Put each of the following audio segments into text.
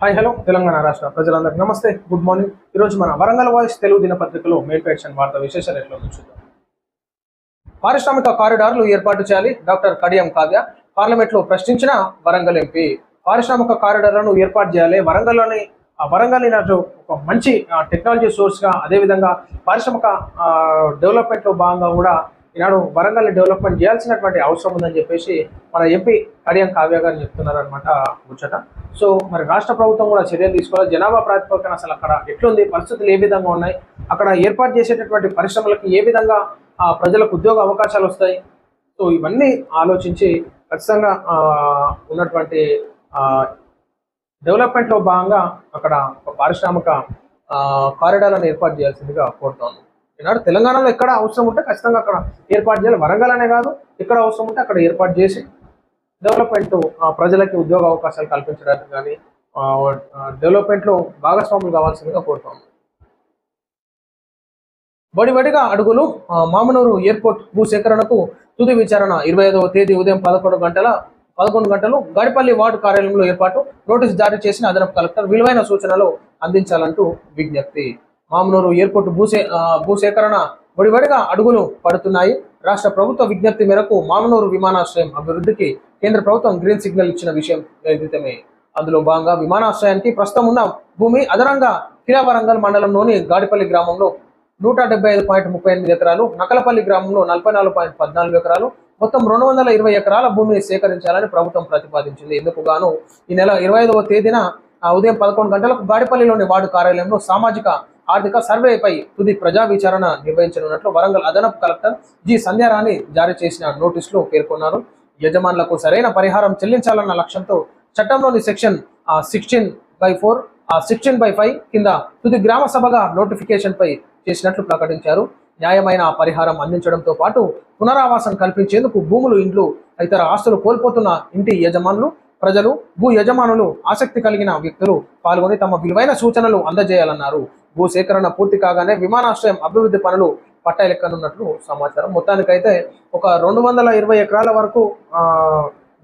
Hi hello Telangana రాష్ట్ర ప్రజలందరికీ నమస్తే గుడ్ మార్నింగ్. ఈరోజు మన వరంగల్ వాయిస్ తెలుగు దినపత్రికలో మెయిన్ పేషన్ వార్త విశేషాలు ఎట్లా చూద్దాం పారిశ్రామిక కారిడార్లు ఏర్పాటు చేయాలి డాక్టర్ కడియం కావ్య. పార్లమెంట్లో ప్రశ్నించిన వరంగల్ ఎంపీ పారిశ్రామిక కారిడార్లను ఏర్పాటు చేయాలి వరంగల్లోని ఆ వరంగల్ ఈనాడు ఒక మంచి టెక్నాలజీ సోర్స్గా అదేవిధంగా పారిశ్రామిక డెవలప్మెంట్లో డెవలప్మెంట్లో భాగంగా కూడా ఈనాడు వరంగల్ డెవలప్మెంట్ చేయాల్సినటువంటి అవసరం ఉందని చెప్పేసి మన ఎంపీ కడియం కావ్య గారు చెప్తున్నారు అనమాట ముచ్చట. సో మరి రాష్ట్ర ప్రభుత్వం కూడా చర్యలు తీసుకోవాలి. జనాభా ప్రాతిపదికన అసలు అక్కడ ఎట్లుంది? పరిస్థితులు ఏ విధంగా ఉన్నాయి? అక్కడ ఏర్పాటు చేసేటటువంటి పరిశ్రమలకు ఏ విధంగా ఆ, ప్రజలకు ఉద్యోగ అవకాశాలు వస్తాయి? సో ఇవన్నీ ఆలోచించి ఖచ్చితంగా ఉన్నటువంటి డెవలప్మెంట్లో భాగంగా అక్కడ ఒక పారిశ్రామిక కారిడార్లను ఏర్పాటు చేయాల్సిందిగా కోరుతాను ఈనాడు తెలంగాణలో ఎక్కడ అవసరం ఉంటే ఖచ్చితంగా అక్కడ ఏర్పాటు చేయాలి. వరంగల్ అనే కాదు ఎక్కడ అవసరం ఉంటే అక్కడ ఏర్పాటు చేసి డెవలప్మెంట్ ప్రజలకి ఉద్యోగ అవకాశాలు కల్పించడానికి కానీ డెవలప్మెంట్లో భాగస్వాములు కావాల్సిందిగా కోరుతాం బడిబడిగా అడుగులు మామనూరు ఎయిర్పోర్ట్ భూసేకరణకు తుది విచారణ. ఇరవై ఐదవ తేదీ ఉదయం పదకొండు గంటల పదకొండు గంటలు గడిపల్లి వార్డు కార్యాలయంలో ఏర్పాటు నోటీసు జారీ చేసిన అదనపు కలెక్టర్ విలువైన సూచనలు అందించాలంటూ విజ్ఞప్తి. మామనూరు ఎయిర్పోర్ట్ భూసే భూసేకరణ బడిబడిగా అడుగులు పడుతున్నాయి. రాష్ట్ర ప్రభుత్వ విజ్ఞప్తి మేరకు మామనూరు విమానాశ్రయం అభివృద్ధికి కేంద్ర ప్రభుత్వం గ్రీన్ సిగ్నల్ ఇచ్చిన విషయం విదితమే అందులో భాగంగా విమానాశ్రయానికి ప్రస్తుతం ఉన్న భూమి అదనంగా కిరావరంగల్ మండలంలోని గాడిపల్లి గ్రామంలో నూట డెబ్బై ఐదు పాయింట్ ముప్పై ఎనిమిది ఎకరాలు నకలపల్లి గ్రామంలో నలభై నాలుగు పాయింట్ పద్నాలుగు ఎకరాలు మొత్తం రెండు వందల ఇరవై ఎకరాల భూమిని సేకరించాలని ప్రభుత్వం ప్రతిపాదించింది. ఎందుకు గాను ఈ నెల ఇరవై ఐదవ తేదీన ఉదయం పదకొండు గంటలకు గాడిపల్లిలోని వార్డు కార్యాలయంలో సామాజిక ఆర్థిక సర్వేపై తుది ప్రజా విచారణ నిర్వహించనున్నట్లు వరంగల్ అదనపు కలెక్టర్ జి సంధ్యారాణి జారీ చేసిన నోటీసులో పేర్కొన్నారు. యజమానులకు సరైన పరిహారం చెల్లించాలన్న లక్ష్యంతో చట్టంలోని section sixteen by four sixteen by five కింద తుది గ్రామ సభగా నోటిఫికేషన్పై చేసినట్లు ప్రకటించారు. న్యాయమైన పరిహారం అందించడంతో పాటు పునరావాసం కల్పించేందుకు భూములు ఇండ్లు ఇతర ఆస్తులు కోల్పోతున్న ఇంటి యజమానులు ప్రజలు భూ యజమానులు ఆసక్తి కలిగిన వ్యక్తులు పాల్గొని తమ విలువైన సూచనలు అందజేయాలన్నారు. భూ సేకరణ పూర్తి కాగానే విమానాశ్రయం అభివృద్ధి పనులు పట్టాలెక్కనున్నట్లు సమాచారం. మొత్తానికైతే ఒక రెండు వందల ఇరవై ఎకరాల వరకు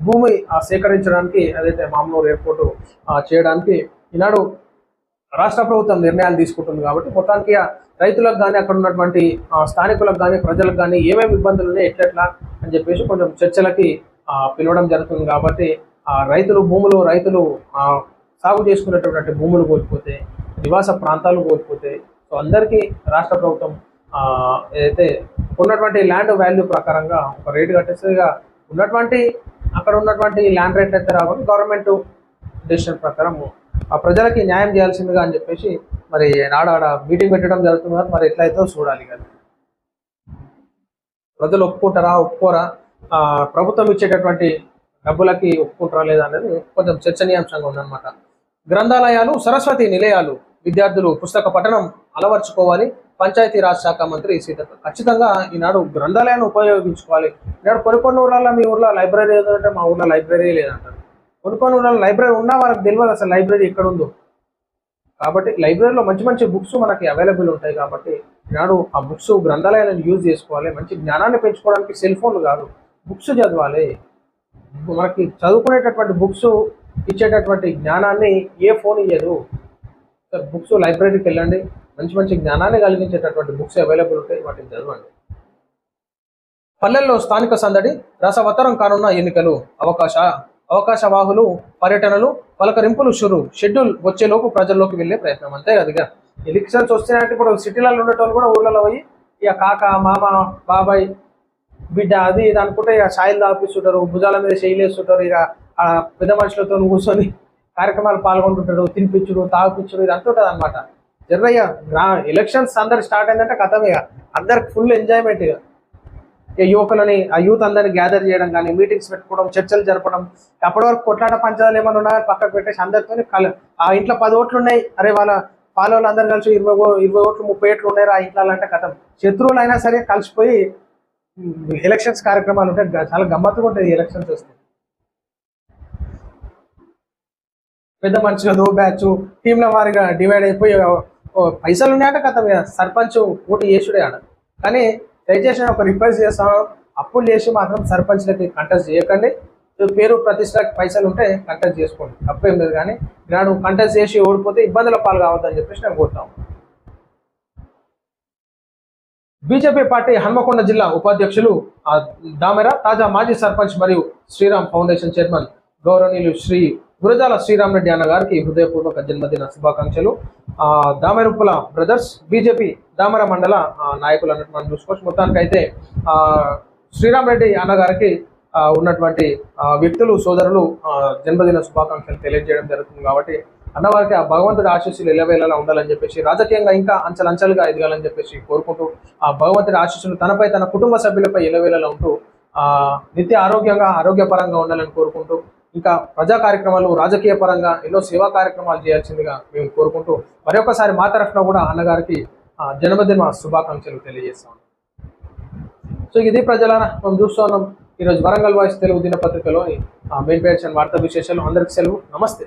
భూమి ఆ, సేకరించడానికి అదైతే మామూలు ఎయిర్పోర్ట్ చేయడానికి ఈనాడు రాష్ట్ర ప్రభుత్వం నిర్ణయాలు తీసుకుంటుంది కాబట్టి మొత్తానికి రైతులకు కానీ అక్కడ ఉన్నటువంటి స్థానికులకు కానీ ప్రజలకు కానీ ఏమేమి ఇబ్బందులు ఉన్నాయి ఎట్లెట్లా అని చెప్పేసి కొంచెం చర్చలకి పిలవడం జరుగుతుంది కాబట్టి రైతులు భూములు రైతులు సాగు చేసుకునేటటువంటి భూములు కోల్పోతే నివాస ప్రాంతాలు కోల్పోతే సో అందరికీ రాష్ట్ర ప్రభుత్వం ఏదైతే ఉన్నటువంటి ల్యాండ్ వాల్యూ ప్రకారంగా ఒక రేటు కట్టేసరిగా ఉన్నటువంటి అక్కడ ఉన్నటువంటి ల్యాండ్ రేట్ అయితే రావాలి గవర్నమెంట్ డెసిషన్ ప్రకారం ఆ ప్రజలకి న్యాయం చేయాల్సిందిగా అని చెప్పేసి మరి నాడాడ మీటింగ్ పెట్టడం జరుగుతుంది కదా మరి ఎట్లయితే చూడాలి కదా. ప్రజలు ఒప్పుకుంటారా ఒప్పుకోరా? ప్రభుత్వం ఇచ్చేటటువంటి డబ్బులకి ఒప్పుకుంటారా లేదా అనేది కొంచెం చర్చనీయాంశంగా ఉందన్నమాట. గ్రంథాలయాలు సరస్వతి నిలయాలు విద్యార్థులు పుస్తక పఠనం అలవర్చుకోవాలి. పంచాయతీరాజ్ శాఖ మంత్రి సీతక్క. ఖచ్చితంగా ఈనాడు గ్రంథాలయాన్ని ఉపయోగించుకోవాలి. ఈనాడు కొన్ని కొన్ని ఊర్లలో మీ ఊర్లో లైబ్రరీ ఏదంటే మా ఊర్లో లైబ్రరీ లేదంటారు. కొన్ని కొన్ని ఊర్లలో లైబ్రరీ ఉన్నా వాళ్ళకి తెలియదు అసలు లైబ్రరీ ఎక్కడ ఉందో కాబట్టి లైబ్రరీలో మంచి మంచి బుక్స్ మనకి అవైలబుల్ ఉంటాయి కాబట్టి ఈనాడు ఆ బుక్స్ గ్రంథాలయాలను యూజ్ చేసుకోవాలి. మంచి జ్ఞానాన్ని పెంచుకోవడానికి సెల్ ఫోన్లు కాదు. బుక్స్ చదవాలి. మనకి చదువుకునేటటువంటి బుక్స్ ఇచ్చేటటువంటి జ్ఞానాన్ని ఏ ఫోన్ ఇయ్యదు. బుక్స్ లైబ్రరీకి వెళ్ళండి. మంచి మంచి జ్ఞానాన్ని కలిగించేటటువంటి బుక్స్ అవైలబుల్ ఉంటాయి. వాటిని చదవండి. పల్లెల్లో స్థానిక సందడి రసవత్తరం కానున్న ఎన్నికలు అవకాశ అవకాశవాహులు పర్యటనలు పలకరింపులు షురు షెడ్యూల్ వచ్చేలోపు ప్రజల్లోకి వెళ్ళే ప్రయత్నం. అంతే అదిగా ఎలక్షన్స్ వస్తున్నాయంటే ఇప్పుడు సిటీలలో ఉండేటోళ్ళు కూడా ఊళ్ళలో పోయి ఇక కాక మామ బాబాయ్ బిడ్డ అది ఇది అనుకుంటే ఇక సాయిలు తాపిస్తుంటారు భుజాల మీద చేయలేస్తుంటారు ఇక ఆ పెద్ద మనుషులతో కూర్చొని కార్యక్రమాలు పాల్గొంటుంటారు తినిపించుడు తాగిపించుడు ఇది అంటుంటుంది అనమాట జర్రయ్య ఎలక్షన్స్ అందరు స్టార్ట్ అయిందంటే కథమే ఇక. అందరికి ఫుల్ ఎంజాయ్మెంట్ ఇక. ఇక యువకులని ఆ యూత్ అందరిని గ్యాదర్ చేయడం కానీ మీటింగ్స్ పెట్టుకోవడం చర్చలు జరపడం అప్పటి వరకు కొట్లాట పంచాలు ఏమైనా ఉన్నా పక్కకు పెట్టేసి అందరితో కల ఆ ఇంట్లో పది ఓట్లు ఉన్నాయి. అరే వాళ్ళ పాలోళ్ళు అందరు కలిసి ఇరవై ఇరవై ఓట్లు ముప్పై ఓట్లు ఉన్నాయి ఆ ఇంట్లో అంటే కథం. శత్రువులు అయినా సరే కలిసిపోయి ఎలక్షన్స్ కార్యక్రమాలు ఉంటాయి. చాలా గమ్మత్తుగా ఉంటాయి ఎలక్షన్స్ వస్తే. పెద్ద మనుషులు బ్యాచ్ టీంల వారిగా డివైడ్ అయిపోయి పైసలు ఉన్నాయంటే కథం సర్పంచ్ పోటీ చేసుడే ఆడ. కానీ దయచేసి ఒక రిక్వెస్ట్ చేస్తాను అప్పులు చేసి మాత్రం సర్పంచ్లకి కంటెస్ట్ చేయకండి. పేరు ప్రతిష్ట పైసలు ఉంటే కంటెస్ట్ చేసుకోండి. తప్పేం లేదు కానీ నాడు కంటెస్ట్ చేసి ఓడిపోతే ఇబ్బందుల పాలు కావద్దని చెప్పేసి నేను కోరుతాను బీజేపీ పార్టీ హన్మకొండ జిల్లా ఉపాధ్యక్షులు దామెర తాజా మాజీ సర్పంచ్ మరియు శ్రీరామ్ ఫౌండేషన్ చైర్మన్ గౌరవనీయులు శ్రీ గురజాల శ్రీరామ్ రెడ్డి అన్న గారికి హృదయపూర్వక జన్మదిన శుభాకాంక్షలు. దామెరుపుల బ్రదర్స్ బీజేపీ దామర మండల నాయకులు అన్నట్టు మనం చూసుకోవచ్చు. మొత్తానికి అయితే శ్రీరామ్ రెడ్డి అన్నగారికి ఉన్నటువంటి వ్యక్తులు సోదరులు జన్మదిన శుభాకాంక్షలు తెలియజేయడం జరుగుతుంది కాబట్టి అన్నవారికి ఆ భగవంతుడి ఆశీస్సులు ఎలవేళలా ఉండాలని చెప్పేసి రాజకీయంగా ఇంకా అంచెలంచెలుగా ఎదగాలని చెప్పేసి కోరుకుంటూ ఆ భగవంతుడి ఆశీస్సులు తనపై తన కుటుంబ సభ్యులపై ఎలవేళలా ఉంటూ ఆ నిత్య ఆరోగ్యంగా ఆరోగ్యపరంగా ఉండాలని కోరుకుంటూ ఇంకా ప్రజా కార్యక్రమాలు రాజకీయ పరంగా ఎన్నో సేవా కార్యక్రమాలు చేయాల్సిందిగా మేము కోరుకుంటూ మరొకసారి మా తరఫున కూడా అన్నగారికి జన్మదిన శుభాకాంక్షలు తెలియజేస్తాం. సో ఇది ప్రజలారా మనం చూస్తున్నాం ఈరోజు వరంగల్ వాయిస్ తెలుగు దినపత్రికలోని మెయిన్ పేర్చిన వార్తా విశేషాలు అందరికి సెలవు. నమస్తే.